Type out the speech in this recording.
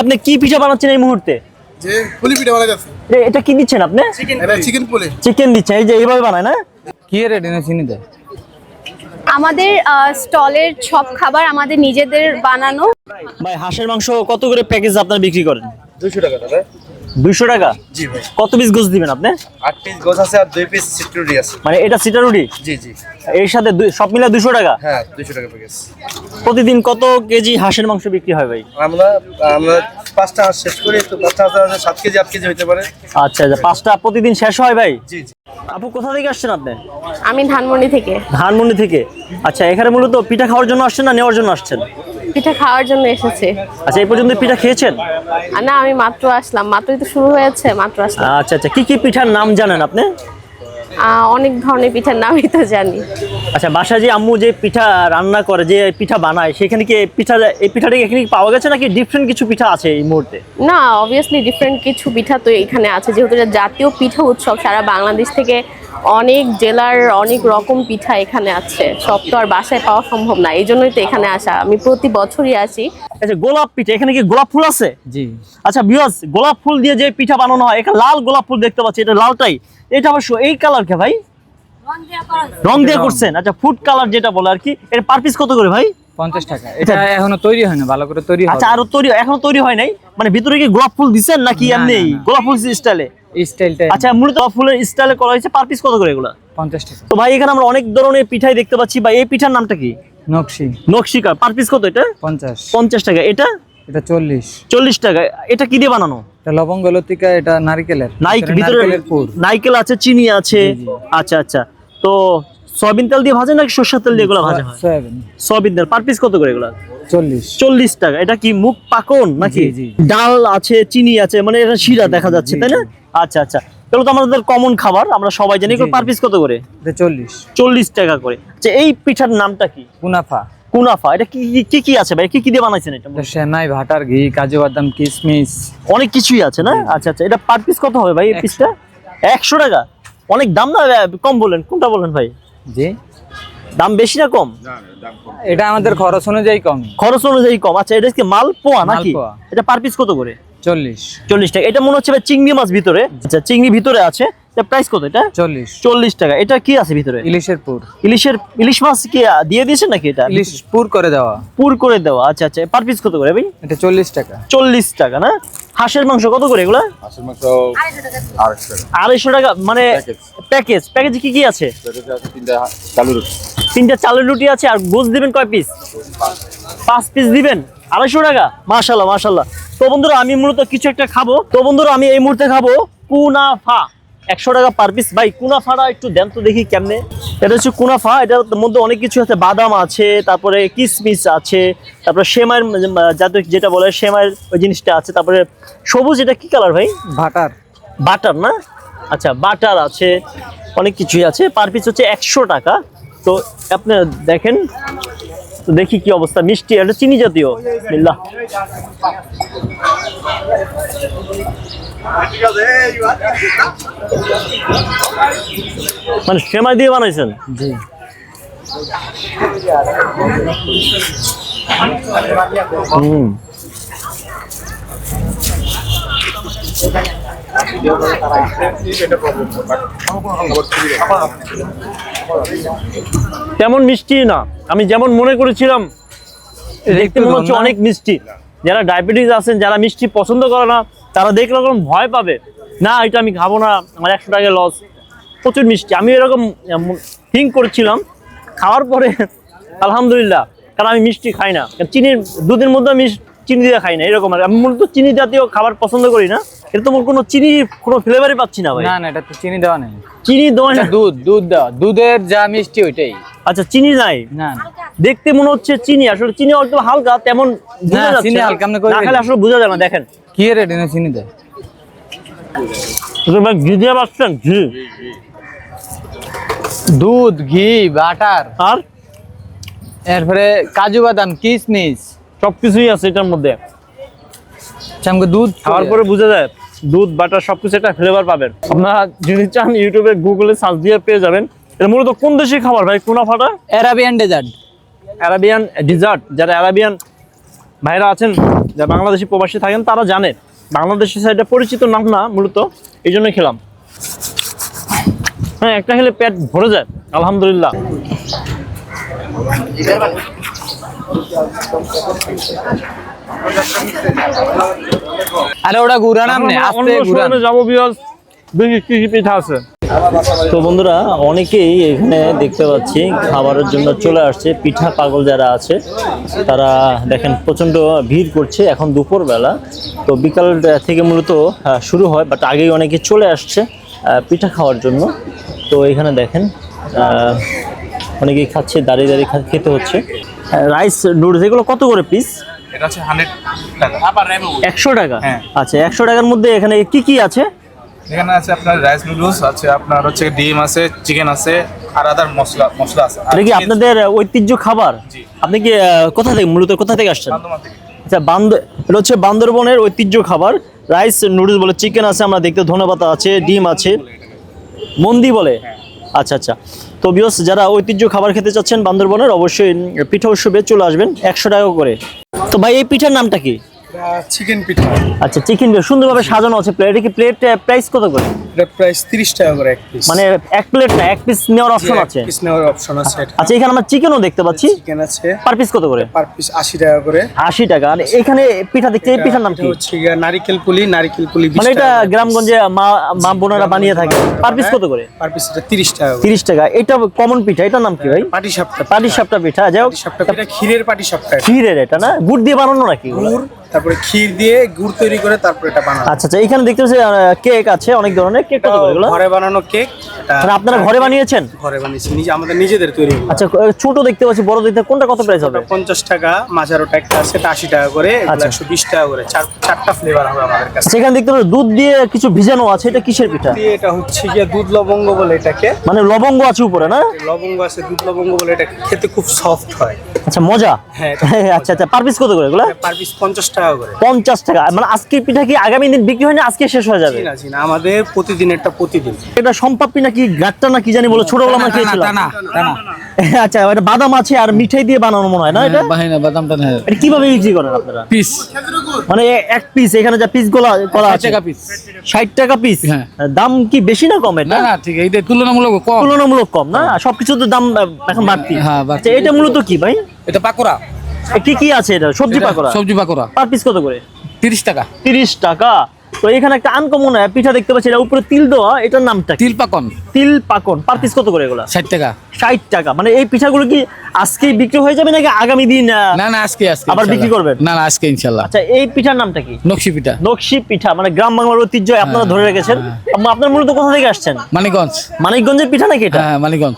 আপনি কি পিঠা বানাচ্ছেন এই মুহূর্তে? যে পুলি পিঠা বানাই যাচ্ছে এটা কি দিচ্ছেন আপনি? এটা চিকেন পুলি। চিকেন দিচ্ছেন এই যে এইভাবে বানায় না? কি রেট এনে চিনি দেয় আমাদের স্টলের সব খাবার আমাদের নিজেদের বানানো। ভাই হাঁসের মাংস কত করে প্যাকেজ আপনারা বিক্রি করেন? 200 টাকা দাদা। দুইশো টাকা? জি ভাই। কত পিস গোস দিবেন আপনি? আট পিস গোছ আছে আর দুই পিস সিটুরি আছে। মানে এটা সিটারুটি জি জি। এর সাথে সব মিলে দুশো টাকা? হ্যাঁ দুশো টাকা প্যাকেজ প্রতিদিন কত কেজি হাঁসের মাংস বিক্রি হয় ভাই? আমরা আমরা পাঁচটা হাঁস শেষ করি তো পাঁচটা হাঁস কেজি আট কেজি হতে পারে। আচ্ছা আচ্ছা পাঁচটা প্রতিদিন শেষ হয় ভাই? জি জি। আপু কোথা থেকে আসছেন আপনি? আমি ধানমন্ডি থেকে। ধানমন্ডি থেকে। আচ্ছা এখানে মূলত পিঠা খাওয়ার জন্য আসছেন না নেওয়ার জন্য আসছেন? পিঠা খাওয়ার জন্য এসেছে। আচ্ছা এই পর্যন্ত পিঠা খেয়েছেন? না আমি মাত্র আসলাম। মাত্রই তো শুরু হয়েছে মাত্র আসলাম। আচ্ছা আচ্ছা কি কি পিঠার নাম জানেন আপনি? অনেক ধরনের পিঠার নামই তো জানি। আচ্ছা বাসায় যে আম্মু যে পিঠা রান্না করে যে পিঠা বানায় সেখানে কি পিঠা এই পিঠাটা এখানে পাওয়া গেছে নাকি ডিফারেন্ট কিছু পিঠা আছে এই মুহূর্তে? না অবভিয়াসলি ডিফারেন্ট কিছু পিঠা তো এখানে আছে। যেহেতু জাতীয় পিঠা উৎসব সারা বাংলাদেশ থেকে অনেক জেলার অনেক রকম পিঠা এখানে আছে। সব তো আর বাসায় পাওয়া সম্ভব না এই জন্যই তো এখানে আসা। আমি প্রতি বছরই আসি। আচ্ছা গোলাপ পিঠা এখানে কি গোলাপ ফুল আছে? জি। আচ্ছা বিয়াস গোলাপ ফুল দিয়ে যে পিঠা বানানো হয় এখানে লাল গোলাপ ফুল দেখতে পাচ্ছি এটা লালটাই। এটা অবশ্য এই কালার কে ভাই? রং দিয়ে করছেন। আচ্ছা ফুড কালার যেটা বলে আর কি এটা পার পিস কত করে ভাই? পঞ্চাশ টাকা। এটা এখনও তৈরি হয় না ভালো করে তৈরি আচ্ছা আরও তৈরি এখনও তৈরি হয় নাই? মানে ভিতরে কি গোলাপ ফুল দিছেন নাকি এমনি। গোলাপ ফুল স্টাইলে স্টাইলটা আচ্ছা মূলত ফুলের স্টাইলে করা হয়েছে পার পিস কত করে এগুলা? পঞ্চাশ টাকা। তো ভাই এখানে আমরা অনেক ধরনের পিঠাই দেখতে পাচ্ছি বা এই পিঠার নামটা কি? নকশি। নকশিকা পার পিস কত এটা? পঞ্চাশ। পঞ্চাশ টাকা। এটা? এটা চল্লিশ। চল্লিশ টাকা। এটা কি দিয়ে বানানো? এটা লবঙ্গ লতিকা এটা নারিকেলের। নাইক ভিতরে নাইকেল আছে চিনি আছে। আচ্ছা আচ্ছা। তো সয়াবিন তেল দিয়ে ভাজে নাকি সর্ষের তেল দিয়ে এগুলো ভাজা হয়? সয়াবিন। সয়াবিন তেল। পার পিস কত করে এগুলো? চল্লিশ। চল্লিশ টাকা। এটা কি মুখ পাকন নাকি। ডাল আছে চিনি আছে মানে এটা শিরা দেখা যাচ্ছে তাই না? আচ্ছা আচ্ছা। তাহলে তো আমাদের কমন খাবার আমরা সবাই জানি। পার পিস কত করে? চল্লিশ। চল্লিশ টাকা করে। আচ্ছা এই পিঠার নামটা কি? কুনাফা। কুনাফা। এটা কি কি- কি আছে ভাই? কি কি দিয়ে বানাইছেন এটা? সেমাই ভাটার ঘি কাজু বাদাম কিশমিশ অনেক কিছুই আছে না? আচ্ছা আচ্ছা। এটা পার পিস কত হবে ভাই এই পিসটা একশো টাকা? অনেক দাম না? কম বললেন কোনটা বললেন ভাই? জি। দাম বেশি না কম? এটা আমাদের খরচ অনুযায়ী কম। খরচ অনুযায়ী কম। আচ্ছা এটা কি মালপোয়া নাকি? এটা পার পিস কত করে? চল্লিশ। চল্লিশ টাকা। এটা মনে হচ্ছে চিংড়ি মাছ ভিতরে। আচ্ছা চিংড়ি ভিতরে আছে। এটা প্রাইস কত এটা? চল্লিশ। চল্লিশ টাকা। এটা কি আছে ভিতরে? ইলিশের পুর। ইলিশের ইলিশ মাছ কি দিয়ে দিয়েছেন নাকি এটা? ইলিশ পুর করে দেওয়া। পুর করে দেওয়া। আচ্ছা আচ্ছা। পার পিস কত করে ভাই? এটা চল্লিশ টাকা। চল্লিশ টাকা না? হাঁসের মাংস কত করে এগুলা? হাঁসের মাংস আড়াইশো টাকা। মানে প্যাকেজ। প্যাকেজে। কি কি আছে? তিনটা চালু রুটি। তিনটা চালের রুটি আছে আর গোস দিবেন কয় পিস পাঁচ পিস দিবেন। আড়াইশো টাকা? মাশাল্লাহ মাশাল্লাহ তো বন্ধুরা আমি মূলত কিছু একটা খাব। তো বন্ধুরা আমি এই মুহূর্তে খাব কুনাফা। একশো টাকা পার পিস ভাই কুনাফাটা একটু দেন তো দেখি কেমনে। এটা হচ্ছে কুনাফা এটার মধ্যে অনেক কিছু আছে। বাদাম আছে তারপরে কিসমিস আছে তারপরে সেমাইয়ের যাতে যেটা বলে সেমাইয়ের ওই জিনিসটা আছে। তারপরে সবুজ এটা কি কালার ভাই? বাটার। বাটার না? আচ্ছা বাটার আছে অনেক কিছুই আছে। পার পিস হচ্ছে একশো টাকা। তো আপনি দেখেন তো দেখি কি অবস্থা। মিষ্টি এটা চিনি জাতীয়। বিসমিল্লাহ। মানে সেমাই দিয়ে বানাইছেন? জি। হুম। তেমন মিষ্টি না। আমি যেমন মনে করেছিলাম, দেখতে মনে হচ্ছে অনেক মিষ্টি। যারা ডায়াবেটিস আছেন, যারা মিষ্টি পছন্দ করে না, তারা দেখলে এরকম ভয় পাবে। না, এটা আমি খাব না, আমার একশো টাকা লস প্রচুর মিষ্টি। আমি এরকম থিঙ্ক করছিলাম। খাওয়ার পরে, আলহামদুলিল্লাহ, কারণ আমি মিষ্টি খাই না। চিনির, দুধের মধ্যে আমি চিনি দিয়ে খাই না, এরকম আর আমি মূলত চিনি জাতীয় খাবার পছন্দ করি না। এটা কোনো চিনি কোনো ফ্লেভারই পাচ্ছি না ভাই। না না এটা তো চিনি দেওয়া নেই। চিনি দেওয়া এটা না দুধ দুধ দেওয়া। দুধের যা মিষ্টি ওইটাই। আচ্ছা চিনি নাই? না। দেখতে মনে হচ্ছে চিনি আসলে চিনি অল্প হালকা তেমন না, চিনি হালকা, আপনি করে না খেলে আসলে বোঝা যায় না দেখেন। কি রেট এনে চিনি দেয়? ঘি দিয়ে পাচ্ছেন ঘি। দুধ ঘি বাটার। আর? এরপরে কাজু বাদাম কিশমিশ সবকিছুই আছে এটার মধ্যে। আমাকে দুধ খাওয়ার পরে বোঝা যায় দুধ বাটার সবকিছু একটা ফ্লেভার পাবেন। আপনারা যদি চান ইউটিউবে গুগলে সার্চ দিয়ে পেয়ে যাবেন। এটা মূলত কোন দেশি খাবার ভাই? কুনাফাটা অ্যারাবিয়ান ডেজার্ট অ্যারাবিয়ান ডিজার্ট যারা অ্যারাবিয়ান ভাইরা আছেন যারা বাংলাদেশি প্রবাসী থাকেন তারা জানে। বাংলাদেশের সাইডে পরিচিত নাম না মূলত। এই জন্য খেলাম। হ্যাঁ একটা খেলে পেট ভরে যায়। আলহামদুলিল্লাহ। আরে ওটা ঘুরান আপনি আস্তে ঘুরান। যাব বিয়াস দেখি কি কি পিঠা আছে। তো বন্ধুরা অনেকেই এখানে দেখতে পাচ্ছি খাবারের জন্য চলে আসছে। পিঠা পাগল যারা আছে তারা দেখেন প্রচণ্ড ভিড় করছে এখন দুপুর বেলা তো বিকাল থেকে মূলত শুরু হয় বাট আগেই অনেকে চলে আসছে আহ, পিঠা খাওয়ার জন্য। তো এখানে দেখেন আহ, অনেকেই খাচ্ছে দাঁড়িয়ে দাঁড়িয়ে খেতে হচ্ছে। রাইস নুডলস এগুলো কত করে পিস এটা হচ্ছে হান্ড্রেড টাকা। একশো টাকা? হ্যাঁ। আচ্ছা একশো টাকার মধ্যে এখানে কি কি আছে? এখানে আছে আপনার রাইস নুডলস আছে আপনার হচ্ছে ডিম আছে চিকেন আছে আর আদার মশলা মশলা আছে। এটা কি আপনাদের ঐতিহ্য খাবার? জি। আপনি কি কোথা থেকে মূলত কোথা থেকে আসছেন? আচ্ছা বান্দ এটা হচ্ছে বান্দরবনের ঐতিহ্য খাবার। রাইস নুডলস বলে চিকেন আছে আমরা দেখতে ধনেপাতা আছে ডিম আছে। মন্দি বলে? আচ্ছা আচ্ছা। তো বিয়স যারা ঐতিহ্য খাবার খেতে চাচ্ছেন বান্দরবনের অবশ্যই পিঠা উৎসবে চলে আসবেন। একশো টাকা করে। তো ভাই এই পিঠার নামটা কি? চিকেন পিঠা আচ্ছা চিকেন সুন্দরভাবে সাজানো আছে প্লেট এটা কি প্লেট প্রাইস কত করে? এটা প্রাইস তিরিশ টাকা করে এক পিস মানে এক প্লেট না এক পিস নেওয়ার অপশন আছে? পিস নেওয়ার অপশন আছে আচ্ছা এখানে আমরা চিকেনও দেখতে পাচ্ছি। চিকেন আছে। পার পিস কত করে? পার পিস আশি টাকা করে। আশি টাকা। আর এখানে পিঠা দেখতে এই পিঠার নাম কি? হচ্ছে নারিকেল পুলি নারিকেল পুলি মানে এটা গ্রামগঞ্জে মা মা বোনেরা বানিয়ে থাকে। পার পিস কত করে? পার পিস এটা তিরিশ টাকা করে। তিরিশ টাকা। এটা কমন পিঠা এটার নাম কি ভাই? পাটি সাপটা পাটি সাপটা পিঠা। সাপটা এটা ক্ষীরের পাটি সাপটা এটা। ক্ষীরের এটা না? গুড় দিয়ে বানানো নাকি? গুড় তারপরে ক্ষীর দিয়ে গুড় তৈরি করে তারপরে এটা বানানো আচ্ছা আচ্ছা এখানে দেখতে পাচ্ছি কেক আছে অনেক ধরনের কেক কত এগুলো? ঘরে বানানো কেক এটা মানে আপনারা ঘরে বানিয়েছেন? ঘরে বানিয়েছি নিজে আমাদের নিজেদের তৈরি আচ্ছা ছোট দেখতে পাচ্ছি বড় দেখতে কোনটা কত প্রাইস হবে? পঞ্চাশ টাকা মাঝারোটা একটা আছে এটা আশি টাকা করে আচ্ছা। একশো বিশ টাকা করে চার চারটা ফ্লেভার হবে আমাদের কাছে। আচ্ছা এখানে দেখতে পাচ্ছি দুধ দিয়ে কিছু ভিজানো আছে এটা কিসের পিঠা? দিয়ে এটা হচ্ছে গিয়ে দুধ লবঙ্গ বলে এটাকে। মানে লবঙ্গ আছে উপরে না? লবঙ্গ আছে দুধ লবঙ্গ বলে এটা খেতে খুব সফট হয়। আচ্ছা মজা হ্যাঁ, আচ্ছা আচ্ছা পার পিস কত করে এগুলো পার পিস টাকা করে পঞ্চাশ টাকা মানে আজকের পিঠা কি আগামী দিন বিক্রি হয় না আজকে শেষ হয়ে যাবে আমাদের না না আমাদের প্রতিদিনেরটা প্রতিদিন এটা সম্পাপ্পি নাকি গাট্টা না কি জানি বলে ছোটবেলা আমরা খেয়েছিলাম আচ্ছা এটা বাদাম আছে আর মিঠাই দিয়ে বানানো মনে হয় না এটা? বাহিনা বাদামটা না এটা কীভাবে বিক্রি করেন আপনারা? পিস। মানে এক পিস এখানে যা পিসগুলা করা আছে টাকা পিস ষাট টাকা পিস হ্যাঁ। দাম কি বেশি না কম এটা? না না ঠিক এইটা তুলনামূলক কম। তুলনামূলক কম না? সবকিছু তো দাম এখন বাড়তি। হ্যাঁ, আচ্ছা, এটা মূলত কি ভাই? এটা পাকোড়া। কি কি আছে এটা? সবজি পাকোড়া? সবজি পাকোড়া। পার পিস কত করে? তিরিশ টাকা। তিরিশ টাকা। তো এখানে একটা আনকমন পিঠা দেখতে পাচ্ছি। এটা উপরে তিল দেওয়া এটার নামটা তিল পাকন তিল পাকন। পার পিস কত করে এগুলা? ষাট টাকা। ষাট টাকা। মানে এই পিঠাগুলো কি আজকেই বিক্রি হয়ে যাবে নাকি আগামী দিন না না আজকে আজকে আবার বিক্রি করবেন? না না আজকে ইনশাল্লাহ। আচ্ছা এই পিঠার নামটা কি? নকশি পিঠা। নকশি পিঠা। মানে গ্রাম বাংলার ঐতিহ্য আপনারা ধরে রেখেছেন। আম- আপনার মূলত কোথা থেকে আসছেন? মানিকগঞ্জ। মানিকগঞ্জের পিঠা নাকি এটা? হ্যাঁ মানিকগঞ্জ।